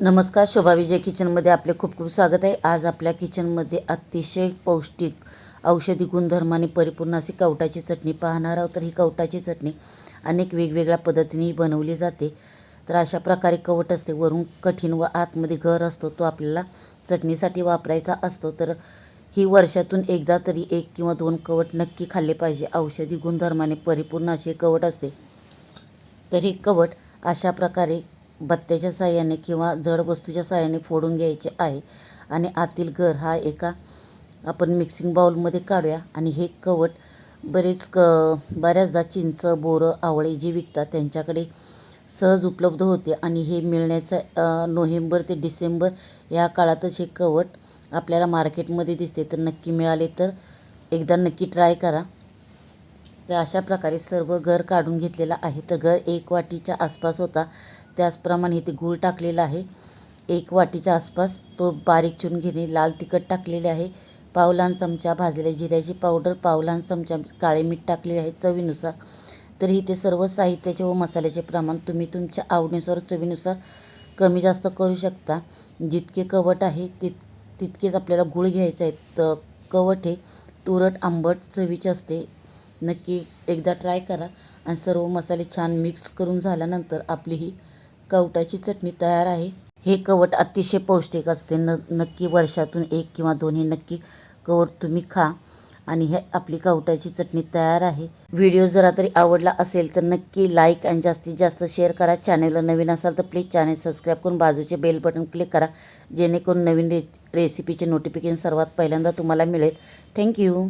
नमस्कार शोभा विजय किचनमध्ये आपले खूप खूप स्वागत आहे. आज आपल्या किचनमध्ये अतिशय पौष्टिक औषधी गुणधर्माने परिपूर्ण अशी कवटाची चटणी पाहणार आहोत. तर ही कवटाची चटणी अनेक वेगवेगळ्या पद्धतीने बनवली जाते. तर अशा प्रकारे कवट असते वरून कठीण व आतमध्ये घर असतो तो आपल्याला चटणीसाठी वापरायचा असतो. तर ही वर्षातून एकदा तरी एक किंवा दोन कवट नक्की खाल्ले पाहिजे. औषधी गुणधर्माने परिपूर्ण असे कवट असते. तर हे कवट अशा प्रकारे बत्त्याच्या साह्याने किंवा जड वस्तूच्या साह्याने फोडून घ्यायचे आहे. आणि आतील घर हा एका आपण मिक्सिंग बाउलमध्ये काढूया. आणि हे कवट बरेच क बऱ्याचदा चिंच बोरं आवळे जे विकतात त्यांच्याकडे सहज उपलब्ध होते. आणि हे मिळण्याचं नोव्हेंबर ते डिसेंबर या काळातच हे कवट आपल्याला मार्केटमध्ये दिसते. तर नक्की मिळाले तर एकदा नक्की ट्राय करा. तर अशा प्रकारे सर्व घर काढून घेतलेलं आहे. तर घर एक वाटीच्या आसपास होता. त्याचप्रमाणे इथे गूळ टाकलेला आहे. एक वाटीच्या आसपास तो बारीक चुन घेणे लाल तिखट टाकलेले आहे. पाव लहान चमचा भाजलेल्या जिऱ्याची पावडर पाव लहान चमचा काळे मीठ टाकलेले आहे चवीनुसार. तर इथे सर्व साहित्याचे व मसाल्याचे प्रमाण तुम्ही तुमच्या आवडीनुसार चवीनुसार कमी जास्त करू शकता. जितके कवट आहे तित तितकेच आपल्याला गूळ घ्यायचं आहे तर कवट हे तुरट आंबट चवीचे असते. नक्की एकदा ट्राय करा. आणि सर्व मसाले छान मिक्स करून झाल्यानंतर आपली ही कवटाची चटणी तयार आहे. हे कवट अतिशय पौष्टिक असते. न नक्की वर्षातून एक किंवा दोन हे नक्की कवट तुम्ही खा. आणि हे आपली कवटाची चटणी तयार आहे. व्हिडिओ जरा तरी आवडला असेल तर नक्की लाईक आणि जास्तीत जास्त शेअर करा. चॅनलला नवीन असाल तर प्लीज चॅनेल सबस्क्राईब करून बाजूचे बेल बटन क्लिक करा. जेणेकरून नवीन रे रेसिपीचे नोटिफिकेशन सर्वात पहिल्यांदा तुम्हाला मिळेल. थँक्यू